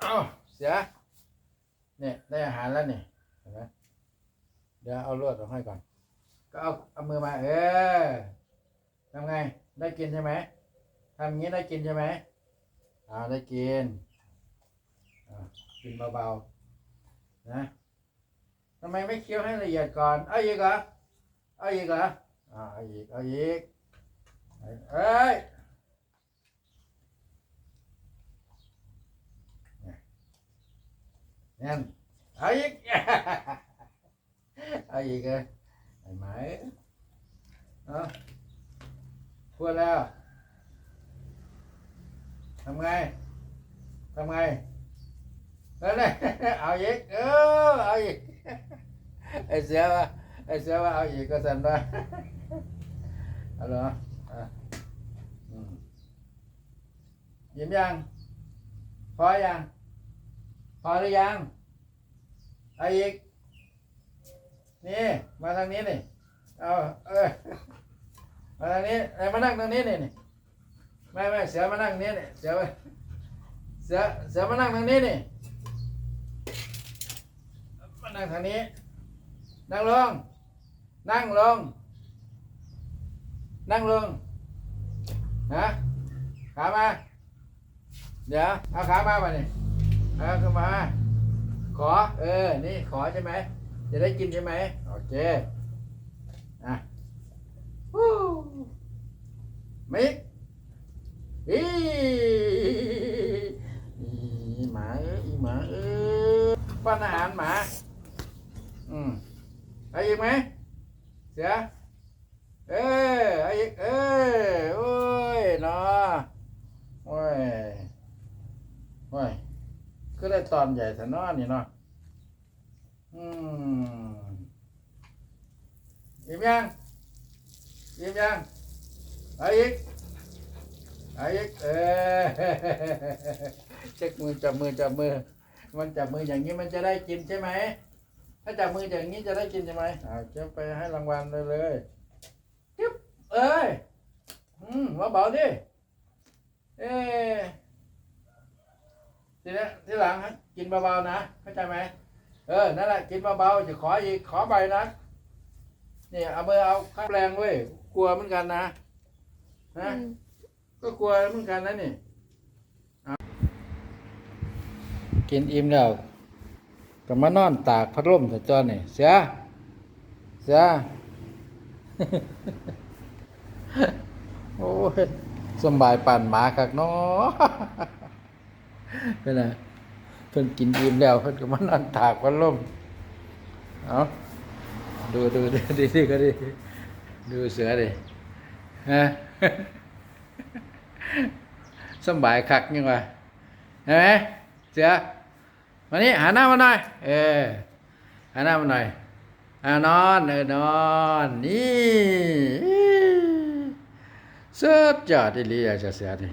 เอาเสียเนี่ยได้อาหารแล้วเนี่เห็นไหมเดี๋ยวเอาลวดออกให้ก่อน ก็เอาเอามือมา เออทำไง ได้กินใช่ไหมทำอย่างนี้ได้กินใช่ไหมอ่าได้กินกินเบาๆนะทำไมไม่เคี้ยวให้ละเอียดก่อน เอาอีกเหรอเอาอีกเหรออ่าเอาอีกเอาอีกเอ้ย เนี่ยเอาอีกเอาอีกเลยไอ้ไหมเอาพูดแล้วทำไงทำ พอหรือยังเอาอีก นี่ มาทางนี้นี่เอาเออมาทางนี้ไอ้มานั่งตรงนี้นี่นี่ไม่ไม่เสือมานั่งนี้นี่เสือมาเสือเสือมานั่งทางนี้นี่มานั่งทางนี้ นั่งลง นั่งลง นั่งลงฮะขามา เดี๋ยวเอาขามาป่ะนี่ เอขึ้นมา ขอ เออ นี่ขอใช่ไหม จะได้กินใช่ไหม โอเค อะมิกอีหมาเอ้ยอีหมาเอ้ยป้อนอาหารหมา อืมเอาอีกไหม เสือเอ้ยเอาอีกเออ้ยเนาะโอ้ยโอ้ยก็ได้ ตอนใหญ่แต่นอนี่เนาะอืมอิ่มยังอิ่มยังเอาอีกเอาอีกเออเช็คมือจับมือจับมือ มันจับมืออย่างนี้มันจะได้กินใช่ไหม ถ้าจับมืออย่างนี้จะได้กินใช่ไหมอ่าจะไปให้รางวัลเลยเลยจึ๊บเอ้ยอืมเบาๆดิเอ้ทีนี้ทีหลังฮะ กินเบาๆนะเข้าใจไหมเออนั่นแหละกินเบาๆจะขออีกขอใบนะนี่เอามือเอาข้างแรงเว้ยกลัวเหมือนกันนะนะก็กลัวเหมือนกันนะนี่เอากินอิ่มแล้วก็มานอนตากพัดลมแต่จอนนี่เสียเสียโอ้ยสำบายปั่นหมาคักเนาะเป็นไง เพิ่นกินอิ่มแล้วเพิ่นก็มานอนตากพัดลมเอาดูดูดูดีดีก็ดีดูเสือดิฮะสบายคักยังวะเห็นไหมเสือมานี่หันหน้ามาหน่อย เออหันหน้ามาหน่อยอานอนเออนอนนี่สุดยอดที่ลีอะเจ้าเสือนี่